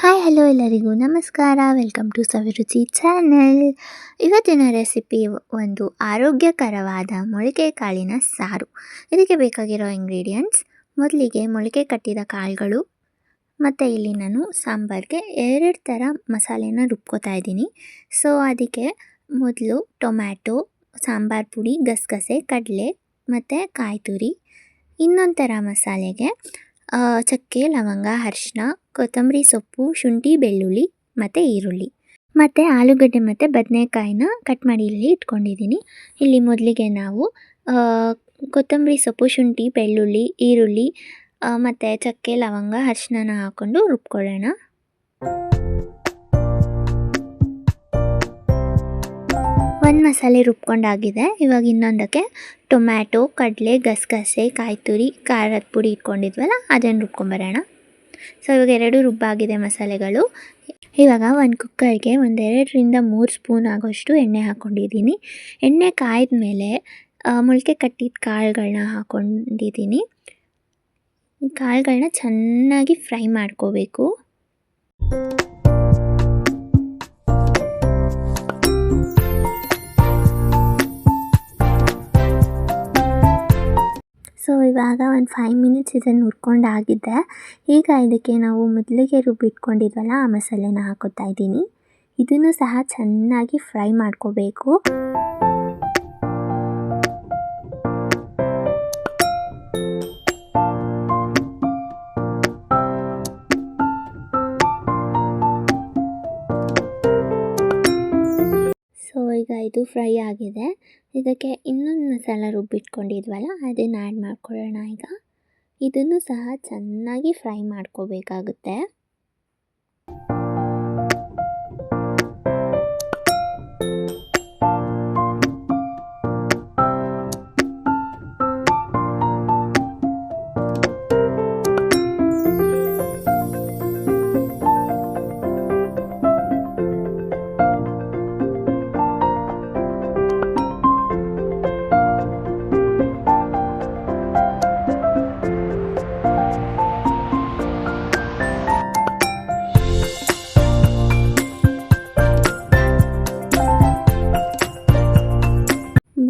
Hi hello ಎಲ್ಲರಿಗೂ ನಮಸ್ಕಾರ. Welcome to Saviruchi channel ಇವತ್ತಿನ ರೆಸಿಪಿ ಒಂದು ಆರೋಗ್ಯಕರವಾದ ಮೊಳಕೆ ಕಾಳಿನ ಸಾರು. ಇದಕ್ಕೆ ಬೇಕಾಗಿರೋ ಇಂಗ್ರೀಡಿಯಂಟ್ಸ್ ಮೊದಲಿಗೆ ಮೊಳಕೆ ಕಟ್ಟಿದ ಕಾಳುಗಳು ಮತ್ತು ಇಲ್ಲಿ ನಾನು ಸಾಂಬಾರಿಗೆ ಎರಡು ಥರ ಮಸಾಲೆನ ರುಬ್ಕೋತಾ ಇದ್ದೀನಿ. ಸೊ ಅದಕ್ಕೆ ಮೊದಲು ಟೊಮ್ಯಾಟೊ, ಸಾಂಬಾರು ಪುಡಿ, ಗಸಗಸೆ, ಕಡಲೆ ಮತ್ತು ಕಾಯಿ ತುರಿ ಇನ್ನೊಂದು ಥರ ಮಸಾಲೆಗೆ ಚಕ್ಕೆ, ಲವಂಗ ಅರಿಶಿನ ಕೊತ್ತಂಬರಿ ಸೊಪ್ಪು, ಶುಂಠಿ, ಬೆಳ್ಳುಳ್ಳಿ, ಮತ್ತು ಈರುಳ್ಳಿ. ಮತ್ತು ಆಲೂಗಡ್ಡೆ ಮತ್ತು ಬದನೆಕಾಯಿನ ಕಟ್ ಮಾಡಿ ಇಲ್ಲಿ ಇಟ್ಕೊಂಡಿದ್ದೀನಿ. ಇಲ್ಲಿ ಮೊದಲಿಗೆ ನಾವು ಕೊತ್ತಂಬರಿ ಸೊಪ್ಪು, ಶುಂಠಿ, ಬೆಳ್ಳುಳ್ಳಿ, ಈರುಳ್ಳಿ ಮತ್ತು ಚಕ್ಕೆ, ಲವಂಗ ಅರಿಶಿನ ಹಾಕ್ಕೊಂಡು ರುಬ್ಕೊಳ್ಳೋಣ. ಒಂದು ಮಸಾಲೆ ರುಬ್ಕೊಂಡಾಗಿದೆ. ಇವಾಗ ಇನ್ನೊಂದಕ್ಕೆ ಟೊಮ್ಯಾಟೊ, ಕಡಲೆ, ಗಸಗಸೆ ಕಾಯಿ ತುರಿ ಖಾರದ ಪುಡಿ ಇಟ್ಕೊಂಡಿದ್ವಲ್ಲ, ಅದನ್ನು ರುಬ್ಕೊಂಬರೋಣ. ಸೊ ಇವಾಗ ಎರಡು ರುಬ್ಬಾಗಿದೆ ಮಸಾಲೆಗಳು. ಇವಾಗ ಒಂದು ಕುಕ್ಕರ್ಗೆ ಒಂದೆರಡರಿಂದ ಮೂರು ಸ್ಪೂನ್ ಆಗೋಷ್ಟು ಎಣ್ಣೆ ಹಾಕ್ಕೊಂಡಿದ್ದೀನಿ. ಎಣ್ಣೆ ಕಾಯ್ದ ಮೇಲೆ ಮೊಳಕೆ ಕಟ್ಟಿದ ಕಾಳುಗಳನ್ನ ಹಾಕ್ಕೊಂಡಿದ್ದೀನಿ. ಕಾಳುಗಳನ್ನ ಚೆನ್ನಾಗಿ ಫ್ರೈ ಮಾಡ್ಕೋಬೇಕು. ಇವಾಗ ಒಂದು ಫೈವ್ ಮಿನಿಟ್ಸ್ ಇದನ್ನು ಹುರ್ಕೊಂಡಾಗಿದ್ದೆ ಈಗ ಇದಕ್ಕೆ ನಾವು ಮೊದಲಿಗೆ ರುಬ್ಬಿಟ್ಕೊಂಡಿದ್ವಲ್ಲ ಆ ಮಸಾಲೆನ ಹಾಕೋತಾ ಇದ್ದೀನಿ. ಇದನ್ನು ಸಹ ಚೆನ್ನಾಗಿ ಫ್ರೈ ಮಾಡ್ಕೋಬೇಕು. ಈಗ ಇದು ಫ್ರೈ ಆಗಿದೆ. ಇದಕ್ಕೆ ಇನ್ನೊಂದು ಮಸಾಲ ರುಬ್ಬಿಟ್ಕೊಂಡಿದ್ವಲ್ಲ ಅದನ್ನು ಆ್ಯಡ್ ಮಾಡ್ಕೊಳ್ಳೋಣ ಈಗ. ಇದನ್ನು ಸಹ ಚೆನ್ನಾಗಿ ಫ್ರೈ ಮಾಡ್ಕೋಬೇಕಾಗುತ್ತೆ.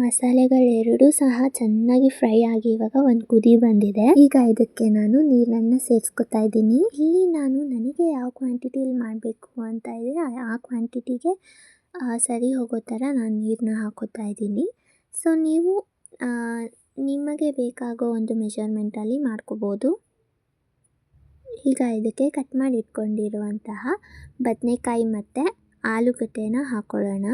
ಮಸಾಲೆಗಳೆರಡೂ ಸಹ ಚೆನ್ನಾಗಿ ಫ್ರೈ ಆಗಿ ಇವಾಗ ಒಂದು ಕುದಿ ಬಂದಿದೆ. ಈಗ ಇದಕ್ಕೆ ನಾನು ನೀರನ್ನ ಸೇರಿಸ್ಕೊತಾ ಇದ್ದೀನಿ. ಇಲ್ಲಿ ನಾನು ನನಗೆ ಯಾವ ಕ್ವಾಂಟಿಟಿಲಿ ಮಾಡಬೇಕು ಅಂತ ಇದೆ ಆ ಕ್ವಾಂಟಿಟಿಗೆ ಸರಿ ಹೋಗೋ ಥರ ನಾನು ನೀರನ್ನ ಹಾಕೋತಾ ಇದ್ದೀನಿ. ಸೊ ನೀವು ನಿಮಗೆ ಬೇಕಾಗೋ ಒಂದು ಮೆಷರ್ಮೆಂಟಲ್ಲಿ ಮಾಡ್ಕೋಬೋದು. ಈಗ ಇದಕ್ಕೆ ಕಟ್ ಮಾಡಿ ಇಟ್ಕೊಂಡಿರುವಂತಹ ಬದನೆಕಾಯಿ ಮತ್ತು ಆಲೂಗಡ್ಡೆನ ಹಾಕೊಳ್ಳೋಣ.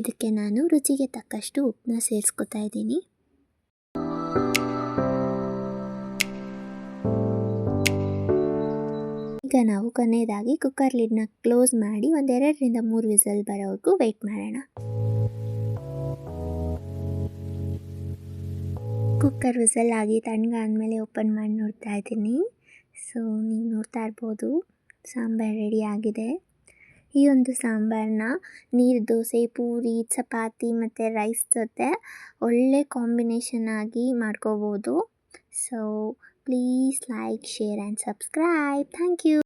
ಇದಕ್ಕೆ ನಾನು ರುಚಿಗೆ ತಕ್ಕಷ್ಟು ಉಪ್ಪನ್ನ ಸೇರಿಸ್ಕೊತಾ ಇದ್ದೀನಿ. ಈಗ ನಾವು ಕೊನೆಯದಾಗಿ ಕುಕ್ಕರ್ ಲಿಡ್ನ ಕ್ಲೋಸ್ ಮಾಡಿ ಒಂದೆರಡರಿಂದ ಮೂರು ವಿಸಲ್ ಬರೋವರೆಗೂ ವೆಯ್ಟ್ ಮಾಡೋಣ. ಕುಕ್ಕರ್ ವಿಸಲ್ ಆಗಿ ತಣ್ಣಗಾದ್ಮೇಲೆ ಓಪನ್ ಮಾಡಿ ನೋಡ್ತಾ ಇದ್ದೀನಿ. ಸೊ ನೀವು ನೋಡ್ತಾ ಇರ್ಬೋದು, ಸಾಂಬಾರು ರೆಡಿ ಆಗಿದೆ. ಈ ಒಂದು ಸಾಂಬಾರನ್ನ ನೀರು, ದೋಸೆ, ಪೂರಿ, ಚಪಾತಿ ಮತ್ತು ರೈಸ್ ಜೊತೆ ಒಳ್ಳೆ ಕಾಂಬಿನೇಷನ್ ಆಗಿ ಮಾಡ್ಕೋಬೋದು. So please like share and subscribe thank you